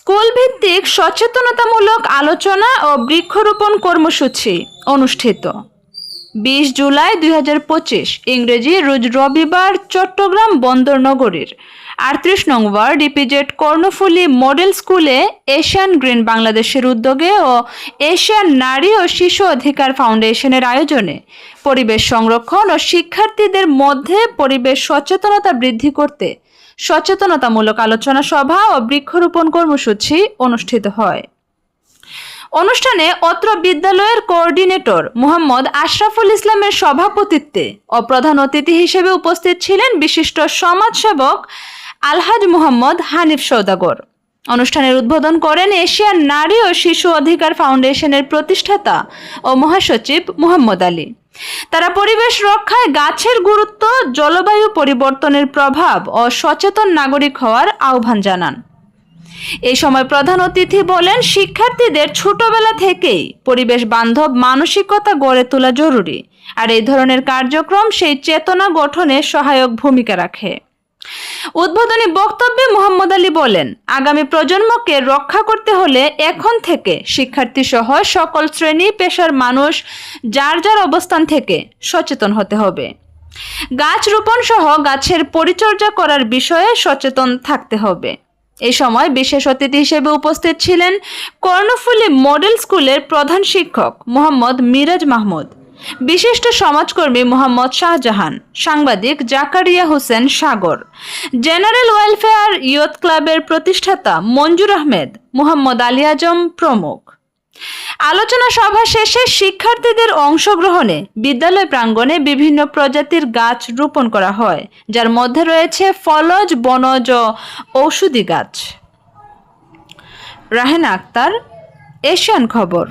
School ভিত্তিক সচেতনতামূলক আলোচনা ও বৃক্ষরোপণ কর্মসূচি অনুষ্ঠিত। বিশ জুলাই দুই হাজার পঁচিশ, ইংরেজি রোজ রবিবার চট্টগ্রাম বন্দর নগরীর আটত্রিশ নং ওয়ার্ড কর্ণফুলী মডেল স্কুলে এশিয়ান গ্রিন বাংলাদেশের উদ্যোগে ও এশিয়ান নারী ও শিশু অধিকার ফাউন্ডেশনের আয়োজনে পরিবেশ সংরক্ষণ ও শিক্ষার্থীদের মধ্যে পরিবেশ সচেতনতা বৃদ্ধি করতে সচেতনতামূলক আলোচনা সভা ও বৃক্ষরোপণ কর্মসূচি অনুষ্ঠিত হয়। অনুষ্ঠানে অত্র বিদ্যালয়ের কোঅর্ডিনেটর মোহাম্মদ আশরাফুল ইসলামের সভাপতিত্বে ও প্রধান অতিথি হিসেবে উপস্থিত ছিলেন বিশিষ্ট সমাজসেবক আলহাজ মোহাম্মদ হানিফ সৌদাগর। অনুষ্ঠানের উদ্বোধন করেন এশিয়ান নারী ও শিশু অধিকার ফাউন্ডেশনের প্রতিষ্ঠাতা ও মহাসচিব মোহাম্মদ আলী। তারা পরিবেশ রক্ষায় গাছের গুরুত্ব, জলবায়ু পরিবর্তনের প্রভাব ও সচেতন নাগরিক হওয়ার আহ্বান জানান। এই সময় প্রধান অতিথি বলেন, শিক্ষার্থীদের ছোটবেলা থেকেই পরিবেশ বান্ধব মানসিকতা গড়ে তোলা জরুরি। আর এই ধরনের কার্যক্রম সেই চেতনা গঠনে সহায়ক ভূমিকা রাখে। উদ্বোধনী বক্তব্যে মোহাম্মদ আলী বলেন, আগামী প্রজন্মকে রক্ষা করতে হলে এখন থেকে শিক্ষার্থী সহ সকল শ্রেণি, পেশার মানুষ যার যার অবস্থান থেকে সচেতন হতে হবে। গাছ রোপণ সহ গাছের পরিচর্যা করার বিষয়ে সচেতন থাকতে হবে। এ সময় বিশেষ অতিথি হিসেবে উপস্থিত ছিলেন কর্ণফুলী মডেল স্কুলের প্রধান শিক্ষক মোহাম্মদ মিরাজ মাহমুদ। বিশিষ্ট সমাজকর্মী মোহাম্মদ শাহজাহান, সাংবাদিক Zakaria Hossain Sagar, general welfare youth ক্লাবের প্রতিষ্ঠাতা মঞ্জুর আহমেদ, মোহাম্মদ আলী আজম প্রমুখ। আলোচনা সভা শেষে শিক্ষার্থীদের অংশগ্রহণে বিদ্যালয় প্রাঙ্গণে বিভিন্ন প্রজাতির গাছ রোপণ করা হয়, যার মধ্যে রয়েছে ফলজ, বনজ ঔষধি গাছ। রাহেনা আক্তার, এশিয়ান খবর।